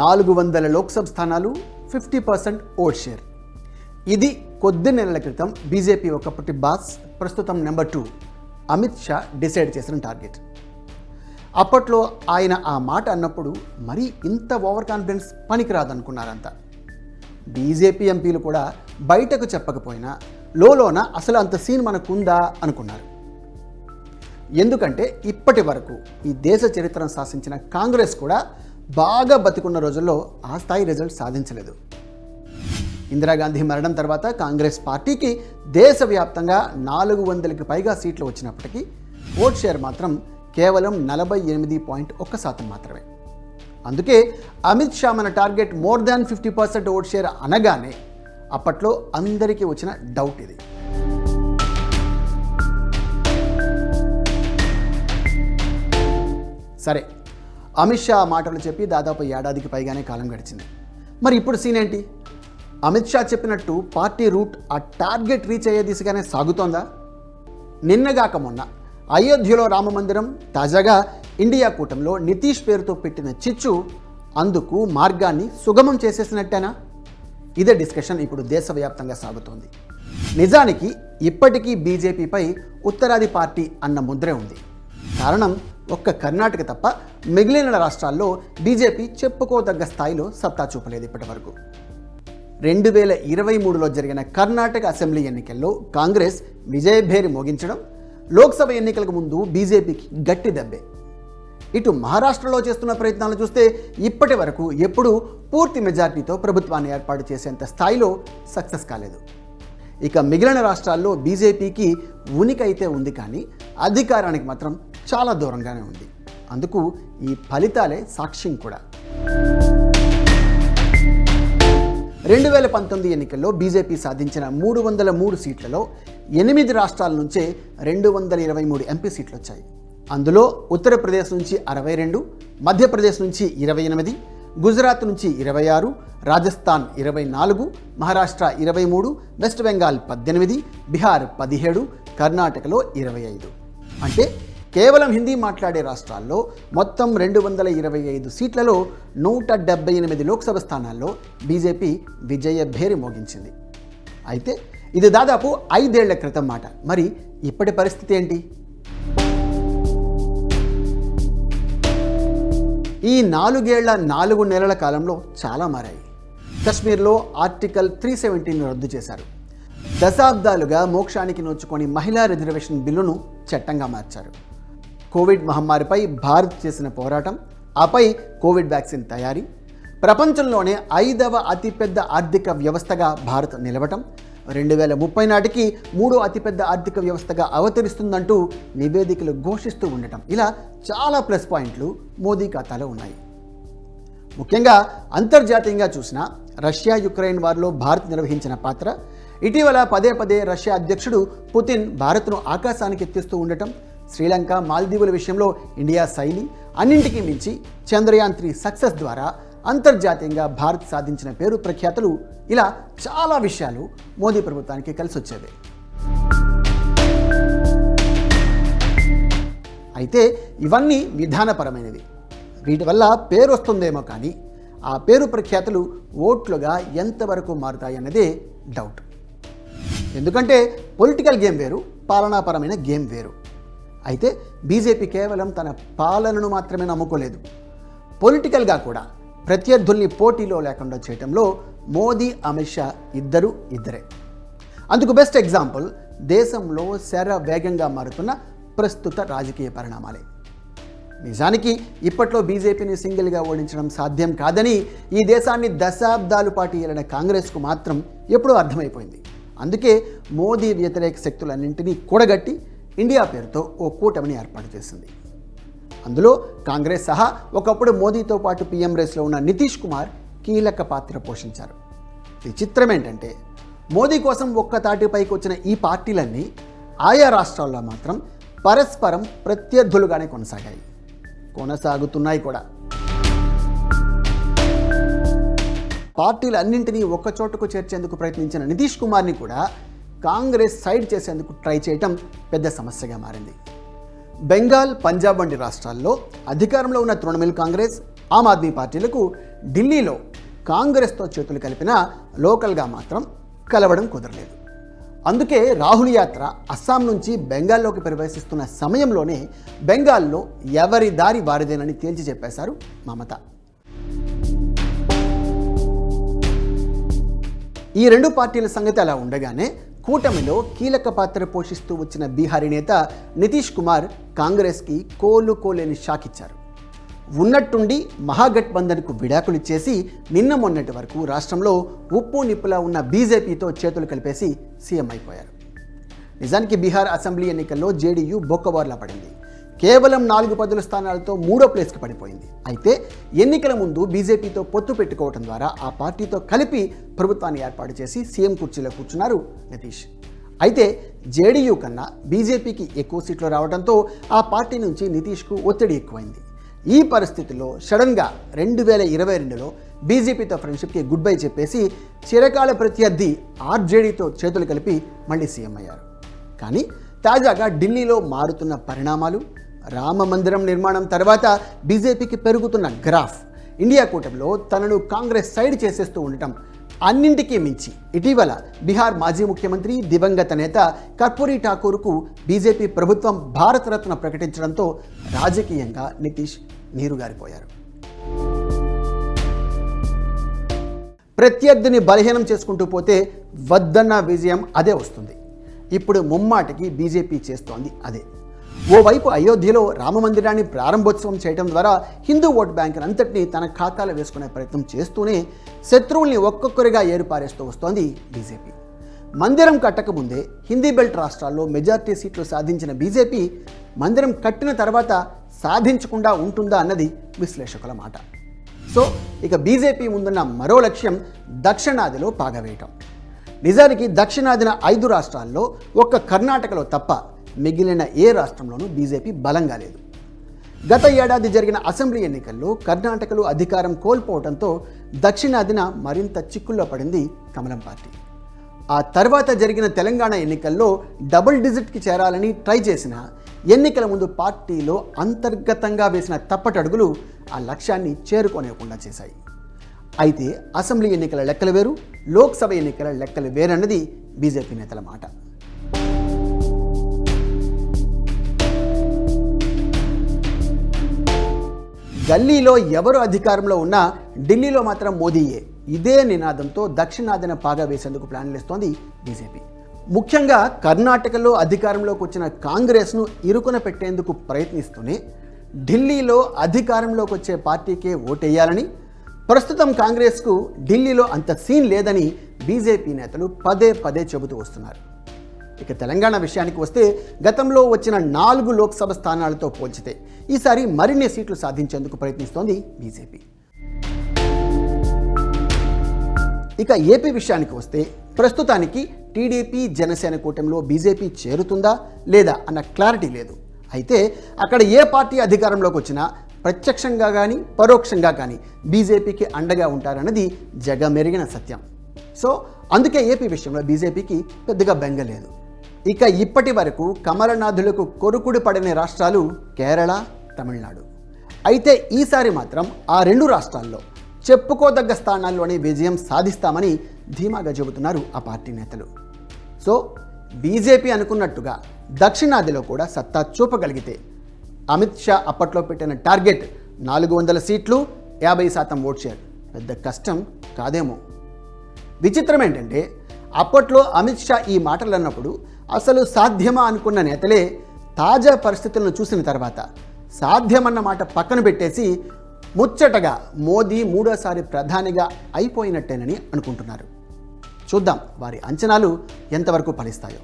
నాలుగు వందల లోక్సభ స్థానాలు ఫిఫ్టీ పర్సెంట్ ఓట్ షేర్. ఇది కొద్ది నెలల క్రితం బీజేపీ ఒకప్పటి బాస్ ప్రస్తుతం number two Amit Shah decide చేసిన టార్గెట్. అప్పట్లో ఆయన ఆ మాట అన్నప్పుడు మరీ ఇంత ఓవర్ కాన్ఫిడెన్స్ పనికిరాదనుకున్నారంతా బీజేపీ ఎంపీలు కూడా బయటకు చెప్పకపోయినా లోలోన అసలు అంత సీన్ మనకుందా అనుకున్నారు. ఎందుకంటే ఇప్పటి వరకు ఈ దేశ చరిత్రను శాసించిన కాంగ్రెస్ కూడా బాగా బతికున్న రోజుల్లో ఆ స్థాయి రిజల్ట్ సాధించలేదు. ఇందిరాగాంధీ మరణం తర్వాత కాంగ్రెస్ పార్టీకి దేశవ్యాప్తంగా నాలుగు వందలకి పైగా సీట్లు వచ్చినప్పటికీ ఓట్ షేర్ మాత్రం కేవలం నలభై ఎనిమిది పాయింట్ ఒక్క శాతం మాత్రమే. అందుకే అమిత్ షా మన target more than fifty percent vote share అనగానే అప్పట్లో అందరికీ వచ్చిన డౌట్ ఇది. సరే అమిత్ షా మాటలు చెప్పి దాదాపు ఏడాదికి పైగానే కాలం గడిచింది. మరి ఇప్పుడు సీన్ ఏంటి? అమిత్ షా చెప్పినట్టు పార్టీ రూట్ ఆ టార్గెట్ రీచ్ అయ్యే దిశగానే సాగుతోందా? నిన్నగాక మొన్న అయోధ్యలో రామమందిరం తాజాగా ఇండియా కూటమిలో నితీష్ పేరుతో పెట్టిన చిచ్చు అందుకు మార్గాన్ని సుగమం చేసేసినట్టేనా? ఇదే డిస్కషన్ ఇప్పుడు దేశవ్యాప్తంగా సాగుతోంది. నిజానికి ఇప్పటికీ బీజేపీపై ఉత్తరాది పార్టీ అన్న ముద్రే ఉంది. కారణం ఒక్క కర్ణాటక తప్ప మిగిలిన రాష్ట్రాల్లో బీజేపీ చెప్పుకోదగ్గ స్థాయిలో సత్తా చూపలేదు ఇప్పటి వరకు రెండు వేల ఇరవై మూడులో జరిగిన కర్ణాటక అసెంబ్లీ ఎన్నికల్లో కాంగ్రెస్ విజయభేరి మోగించడం లోక్సభ ఎన్నికలకు ముందు బీజేపీకి గట్టి దెబ్బే. ఇటు మహారాష్ట్రలో చేస్తున్న ప్రయత్నాలు చూస్తే ఇప్పటి వరకు ఎప్పుడూ పూర్తి మెజార్టీతో ప్రభుత్వాన్ని ఏర్పాటు చేసేంత స్థాయిలో సక్సెస్ కాలేదు. ఇక మిగిలిన రాష్ట్రాల్లో బీజేపీకి ఉనికి అయితే ఉంది కానీ అధికారానికి మాత్రం చాలా దూరంగానే ఉంది. అందుకు ఈ ఫలితాలే సాక్ష్యం కూడా. రెండు వేల పంతొమ్మిది ఎన్నికల్లో బీజేపీ సాధించిన మూడు వందల మూడు సీట్లలో ఎనిమిది రాష్ట్రాల నుంచే రెండు వందల ఇరవై మూడు ఎంపీ సీట్లు వచ్చాయి. అందులో ఉత్తరప్రదేశ్ నుంచి అరవై రెండు మధ్యప్రదేశ్ నుంచి ఇరవై ఎనిమిది గుజరాత్ నుంచి ఇరవై ఆరు రాజస్థాన్ ఇరవై నాలుగు మహారాష్ట్ర ఇరవై మూడు వెస్ట్ బెంగాల్ పద్దెనిమిది బీహార్ పదిహేడు కర్ణాటకలో ఇరవై ఐదు. అంటే కేవలం హిందీ మాట్లాడే రాష్ట్రాల్లో మొత్తం రెండు వందల ఇరవై ఐదు సీట్లలో నూట డెబ్బై ఎనిమిది లోక్సభ స్థానాల్లో బీజేపీ విజయ భేరి మోగించింది. అయితే ఇది దాదాపు ఐదేళ్ళ క్రితం మాట. మరి ఇప్పటి పరిస్థితి ఏంటి? ఈ నాలుగేళ్ళ నాలుగు నెలల కాలంలో చాలా మారాయి. కశ్మీర్లో ఆర్టికల్ త్రీ సెవెంటీని రద్దు చేశారు. దశాబ్దాలుగా మోక్షానికి నోచుకొని మహిళా రిజర్వేషన్ బిల్లును చట్టంగా మార్చారు. కోవిడ్ మహమ్మారిపై భారత్ చేసిన పోరాటం ఆపై కోవిడ్ వ్యాక్సిన్ తయారీ ప్రపంచంలోనే ఐదవ అతిపెద్ద ఆర్థిక వ్యవస్థగా భారత్ నిలవటం రెండు వేల ముప్పై నాటికి మూడో అతిపెద్ద ఆర్థిక వ్యవస్థగా అవతరిస్తుందంటూ నివేదికలు ఘోషిస్తూ ఉండటం. ఇలా చాలా ప్లస్ పాయింట్లు మోదీ ఖాతాలో ఉన్నాయి. ముఖ్యంగా అంతర్జాతీయంగా చూసిన రష్యా యుక్రెయిన్ వారిలో భారత్ నిర్వహించిన పాత్ర ఇటీవల పదే పదే రష్యా అధ్యక్షుడు పుతిన్ భారత్ను ఆకాశానికి ఎత్తిస్తూ ఉండటం శ్రీలంక మాల్దీవుల విషయంలో ఇండియా శైలి అన్నింటికీ మించి చంద్రయాన్ త్రీ సక్సెస్ ద్వారా అంతర్జాతీయంగా భారత్ సాధించిన పేరు ప్రఖ్యాతులు ఇలా చాలా విషయాలు మోదీ ప్రభుత్వానికి కలిసి వచ్చేవి అయితే ఇవన్నీ విధానపరమైనవి. వీటి వల్ల పేరు వస్తుందేమో కానీ ఆ పేరు ప్రఖ్యాతులు ఓట్లుగా ఎంతవరకు మారుతాయన్నదే డౌట్. ఎందుకంటే పొలిటికల్ గేమ్ వేరు పాలనాపరమైన గేమ్ వేరు. అయితే బీజేపీ కేవలం తన పాలనను మాత్రమే నమ్ముకోలేదు. పొలిటికల్గా కూడా ప్రత్యర్థుల్ని పోటీలో లేకుండా చేయటంలో మోదీ అమిత్ షా ఇద్దరు ఇద్దరే. అందుకు బెస్ట్ ఎగ్జాంపుల్ దేశంలో శర వేగంగా మారుతున్న ప్రస్తుత రాజకీయ పరిణామాలే. నిజానికి ఇప్పట్లో బీజేపీని సింగిల్గా ఓడించడం సాధ్యం కాదని ఈ దేశాన్ని దశాబ్దాలు పాటు ఏలిన కాంగ్రెస్కు మాత్రం ఎప్పుడూ అర్థమైపోయింది. అందుకే మోదీ వ్యతిరేక శక్తులన్నింటినీ కూడగట్టి ఇండియా పేరుతో ఓ కూటమిని ఏర్పాటు చేసింది. అందులో కాంగ్రెస్ సహా ఒకప్పుడు మోదీతో పాటు పీఎం రేస్లో ఉన్న నితీష్ కుమార్ కీలక పాత్ర పోషించారు. విచిత్రం ఏంటంటే మోదీ కోసం ఒక్క తాటిపైకి వచ్చిన ఈ పార్టీలన్నీ ఆయా రాష్ట్రాల్లో మాత్రం పరస్పరం ప్రత్యర్థులుగానే కొనసాగాయి. కొనసాగుతున్నాయి కూడా. పార్టీలన్నింటినీ ఒక్కచోటకు చేర్చేందుకు ప్రయత్నించిన నితీష్ కుమార్ని కూడా కాంగ్రెస్ సైడ్ చేసేందుకు ట్రై చేయటం పెద్ద సమస్యగా మారింది. బెంగాల్ పంజాబ్ వంటి రాష్ట్రాల్లో అధికారంలో ఉన్న తృణమూల్ కాంగ్రెస్ ఆమ్ ఆద్మీ పార్టీలకు ఢిల్లీలో కాంగ్రెస్తో చేతులు కలిపిన లోకల్గా మాత్రం కలవడం కుదరలేదు. అందుకే రాహుల్ యాత్ర అస్సాం నుంచి బెంగాల్లోకి ప్రవేశిస్తున్న సమయంలోనే బెంగాల్లో ఎవరి దారి వారిదేనని తేల్చి చెప్పేశారు మమత. ఈ రెండు పార్టీల సంగతి అలా ఉండగానే కూటమిలో కీలక పాత్ర పోషిస్తూ వచ్చిన బీహారీ నేత నితీష్ కుమార్ కాంగ్రెస్కి కోలుకోలేని షాక్ ఇచ్చారు. ఉన్నట్టుండి మహాగఠబంధన్కు విడాకులు చేసి నిన్న మొన్నటి వరకు రాష్ట్రంలో ఉప్పు నిప్పులా ఉన్న బీజేపీతో చేతులు కలిపేసి సీఎం అయిపోయారు. నిజానికి బీహార్ అసెంబ్లీ ఎన్నికల్లో జేడీయూ బొక్కబార్లా పడింది. కేవలం నాలుగు పదుల స్థానాలతో మూడో ప్లేస్కి పడిపోయింది. అయితే ఎన్నికల ముందు బీజేపీతో పొత్తు పెట్టుకోవడం ద్వారా ఆ పార్టీతో కలిపి ప్రభుత్వాన్ని ఏర్పాటు చేసి సీఎం కుర్చీలో కూర్చున్నారు నితీష్. అయితే జేడీయూ కన్నా బీజేపీకి ఎక్కువ సీట్లు రావడంతో ఆ పార్టీ నుంచి నితీష్కు ఒత్తిడి ఎక్కువైంది. ఈ పరిస్థితుల్లో సడన్గా రెండు వేల ఇరవై రెండులో బీజేపీతో ఫ్రెండ్షిప్కి గుడ్ బై చెప్పేసి చిరకాల ప్రత్యర్థి ఆర్జేడీతో చేతులు కలిపి మళ్ళీ సీఎం అయ్యారు. కానీ తాజాగా ఢిల్లీలో మారుతున్న పరిణామాలు రామ మందిరం నిర్మాణం తర్వాత బీజేపీకి పెరుగుతున్న గ్రాఫ్. ఇండియా కూటమిలో తనను కాంగ్రెస్ సైడ్ చేసేస్తూ ఉండటం అన్నింటికీ మించి. ఇటీవల బీహార్ మాజీ ముఖ్యమంత్రి దివంగత నేత కర్పూరి ఠాకూర్కు బీజేపీ ప్రభుత్వం భారతరత్న ప్రకటించడంతో రాజకీయంగా నితీష్ నీరుగారిపోయారు. ప్రత్యర్థిని బలహీనం చేసుకుంటూ పోతే వద్దన్న విజయం అదే వస్తుంది. ఇప్పుడు ముమ్మాటికి బీజేపీ చేస్తోంది అదే. ఓవైపు అయోధ్యలో రామమందిరాన్ని ప్రారంభోత్సవం చేయడం ద్వారా హిందూ ఓట్ బ్యాంకును అంతటినీ తన ఖాతాలో వేసుకునే ప్రయత్నం చేస్తూనే శత్రువుల్ని ఒక్కొక్కరిగా ఏరుపారేస్తూ వస్తోంది బీజేపీ. మందిరం కట్టకముందే హిందీ బెల్ట్ రాష్ట్రాల్లో మెజార్టీ సీట్లు సాధించిన బీజేపీ మందిరం కట్టిన తర్వాత సాధించకుండా ఉంటుందా అన్నది విశ్లేషకుల మాట. సో ఇక బీజేపీ ముందున్న మరో లక్ష్యం దక్షిణాదిలో పాగవేయటం. నిజానికి దక్షిణాదిన ఐదు రాష్ట్రాల్లో ఒక్క కర్ణాటకలో తప్ప మిగిలిన ఏ రాష్ట్రంలోనూ బీజేపీ బలంగా లేదు. గత ఏడాది జరిగిన అసెంబ్లీ ఎన్నికల్లో కర్ణాటకలో అధికారం కోల్పోవడంతో దక్షిణాదిన మరింత చిక్కుల్లో పడింది కమలం పార్టీ. ఆ తర్వాత జరిగిన తెలంగాణ ఎన్నికల్లో డబుల్ డిజిట్కి చేరాలని ట్రై చేసిన ఎన్నికల ముందు పార్టీలో అంతర్గతంగా వేసిన తప్పటడుగులు ఆ లక్ష్యాన్ని చేరుకోనివ్వకుండా చేశాయి. అయితే అసెంబ్లీ ఎన్నికల లెక్కలు వేరు లోక్సభ ఎన్నికల లెక్కలు వేరన్నది బీజేపీ నేతల మాట. గల్లీలో ఎవరు అధికారంలో ఉన్నా ఢిల్లీలో మాత్రం మోదీయే. ఇదే నినాదంతో దక్షిణాదిన పాగా వేసేందుకు ప్లాన్లు ఇస్తోంది బీజేపీ. ముఖ్యంగా కర్ణాటకలో అధికారంలోకి వచ్చిన కాంగ్రెస్ను ఇరుకున పెట్టేందుకు ప్రయత్నిస్తూనే ఢిల్లీలో అధికారంలోకి వచ్చే పార్టీకే ఓటేయాలని ప్రస్తుతం కాంగ్రెస్కు ఢిల్లీలో అంత సీన్ లేదని బీజేపీ నేతలు పదే పదే చెబుతూ వస్తున్నారు. ఇక తెలంగాణ విషయానికి వస్తే గతంలో వచ్చిన నాలుగు లోక్సభ స్థానాలతో పోల్చితే ఈసారి మరిన్ని సీట్లు సాధించేందుకు ప్రయత్నిస్తోంది బీజేపీ. ఇక ఏపీ విషయానికి వస్తే ప్రస్తుతానికి టీడీపీ జనసేన కూటమిలో బీజేపీ చేరుతుందా లేదా అన్న క్లారిటీ లేదు. అయితే అక్కడ ఏ పార్టీ అధికారంలోకి వచ్చినా ప్రత్యక్షంగా కానీ పరోక్షంగా కానీ బీజేపీకి అండగా ఉంటారన్నది జగమెరిగిన సత్యం. సో అందుకే ఏపీ విషయంలో బీజేపీకి పెద్దగా బెంగలేదు ఇక ఇప్పటి వరకు కమలనాథులకు కొరుకుడు పడని రాష్ట్రాలు కేరళ తమిళనాడు. అయితే ఈసారి మాత్రం ఆ రెండు రాష్ట్రాల్లో చెప్పుకోదగ్గ స్థానాల్లోనే విజయం సాధిస్తామని ధీమాగా చెబుతున్నారు ఆ పార్టీ నేతలు. సో బీజేపీ అనుకున్నట్టుగా దక్షిణాదిలో కూడా సత్తా చూపగలిగితే అమిత్ షా అప్పట్లో పెట్టిన టార్గెట్ నాలుగు వందల సీట్లు యాభై శాతం ఓట్ షేర్. పెద్ద కష్టం కాదేమో. విచిత్రం ఏంటంటే అప్పట్లో అమిత్ షా ఈ మాటలు అన్నప్పుడు అసలు సాధ్యమా అనుకున్న నేతలే తాజా పరిస్థితులను చూసిన తర్వాత సాధ్యమన్న మాట పక్కన పెట్టేసి ముచ్చటగా మోదీ మూడోసారి ప్రధానిగా అయిపోయినట్టేనని అనుకుంటున్నారు. చూద్దాం వారి అంచనాలు ఎంతవరకు ఫలిస్తాయో.